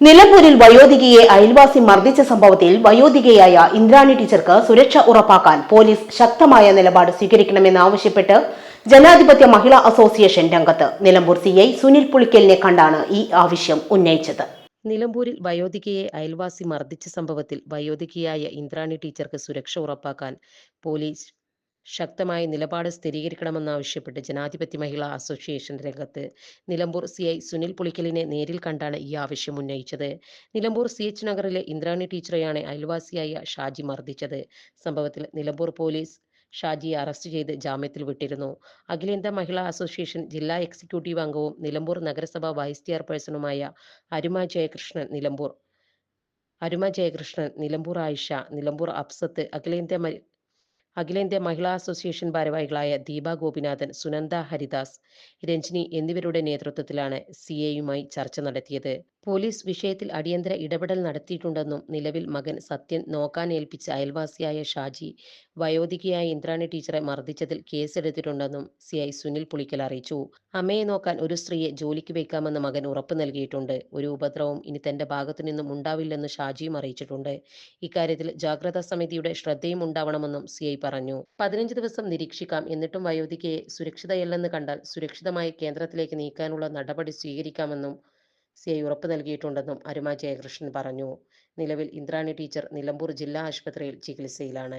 നിലമ്പൂരിൽ വയോധികയെ അയൽവാസി മർദ്ദിച്ച സംഭവത്തിൽ വയോധികയായ ഇന്ദ്രാണി ടീച്ചർക്ക് സുരക്ഷ ഉറപ്പാക്കാൻ പോലീസ് ശക്തമായ നിലപാട് സ്വീകരിക്കണമെന്നാവശ്യപ്പെട്ട് ജനാധിപത്യ മഹിളാ അസോസിയേഷൻ രംഗത്ത് നിലമ്പൂർ സി ഐ സുനിൽ പുളിക്കലിനെ കണ്ടാണ് ഈ ആവശ്യം ഉന്നയിച്ചത്. നിലമ്പൂരിൽ വയോധികയെ അയൽവാസി മർദ്ദിച്ച സംഭവത്തിൽ വയോധികയായ ഇന്ദ്രാണി ടീച്ചർക്ക് സുരക്ഷ ഉറപ്പാക്കാൻ പോലീസ് ശക്തമായ നിലപാട് സ്ഥിരീകരിക്കണമെന്നാവശ്യപ്പെട്ട് ജനാധിപത്യ മഹിളാ അസോസിയേഷൻ രംഗത്ത് നിലമ്പൂർ സി ഐ സുനിൽ പുളിക്കലിനെ നേരിൽ കണ്ടാണ് ഈ ആവശ്യം ഉന്നയിച്ചത്. നിലമ്പൂർ സി എച്ച് നഗറിലെ ഇന്ദ്രാണി ടീച്ചറെയാണ് അയൽവാസിയായ ഷാജി മർദ്ദിച്ചത്. സംഭവത്തിൽ നിലമ്പൂർ പോലീസ് ഷാജിയെ അറസ്റ്റ് ചെയ്ത് ജാമ്യത്തിൽ വിട്ടിരുന്നു. അഖിലേന്ത്യാ മഹിളാ അസോസിയേഷൻ ജില്ലാ എക്സിക്യൂട്ടീവ് അംഗവും നിലമ്പൂർ നഗരസഭാ വൈസ് ചെയർപേഴ്സണുമായ അരുമ ജയകൃഷ്ണൻ നിലമ്പൂർ അരുമ ജയകൃഷ്ണൻ നിലമ്പൂർ ആയിഷ നിലമ്പൂർ അഫ്സത്ത് അഖിലേന്ത്യാ അഖിലേന്ത്യാ മഹിളാ അസോസിയേഷൻ ഭാരവാഹികളായ ദീപ ഗോപിനാഥൻ സുനന്ദ ഹരിദാസ് രഞ്ജിനി എന്നിവരുടെ നേതൃത്വത്തിലാണ് സി എയുമായി ചർച്ച നടത്തിയത്. പോലീസ് വിഷയത്തിൽ അടിയന്തര ഇടപെടൽ നടത്തിയിട്ടുണ്ടെന്നും നിലവിൽ മകൻ സത്യൻ നോക്കാൻ ഏൽപ്പിച്ച അയൽവാസിയായ ഷാജി വയോധികയായ ഇന്ദ്രാണി ടീച്ചറെ മർദ്ദിച്ചതിൽ കേസെടുത്തിട്ടുണ്ടെന്നും സി ഐ സുനിൽ പുളിക്കൽ അറിയിച്ചു. അമ്മയെ നോക്കാൻ ഒരു സ്ത്രീയെ ജോലിക്ക് വയ്ക്കാമെന്ന് മകൻ ഉറപ്പ് നൽകിയിട്ടുണ്ട്. ഒരു ഉപദ്രവവും ഇനി തന്റെ ഭാഗത്തു നിന്നും ഉണ്ടാവില്ലെന്ന് ഷാജിയും അറിയിച്ചിട്ടുണ്ട്. ഇക്കാര്യത്തിൽ ജാഗ്രതാ സമിതിയുടെ ശ്രദ്ധയും ഉണ്ടാവണമെന്നും സി ഐ പറഞ്ഞു. പതിനഞ്ച് ദിവസം നിരീക്ഷിക്കാം. എന്നിട്ടും വയോധികയെ സുരക്ഷിതയല്ലെന്ന് കണ്ടാൽ സുരക്ഷിതമായ കേന്ദ്രത്തിലേക്ക് നീക്കാനുള്ള നടപടി സ്വീകരിക്കാമെന്നും സി ഐ ഉറപ്പ് നൽകിയിട്ടുണ്ടെന്നും അരുമ ജയകൃഷ്ണൻ പറഞ്ഞു. നിലവിൽ ഇന്ദ്രാണി ടീച്ചർ നിലമ്പൂർ ജില്ലാ ആശുപത്രിയിൽ ചികിത്സയിലാണ്.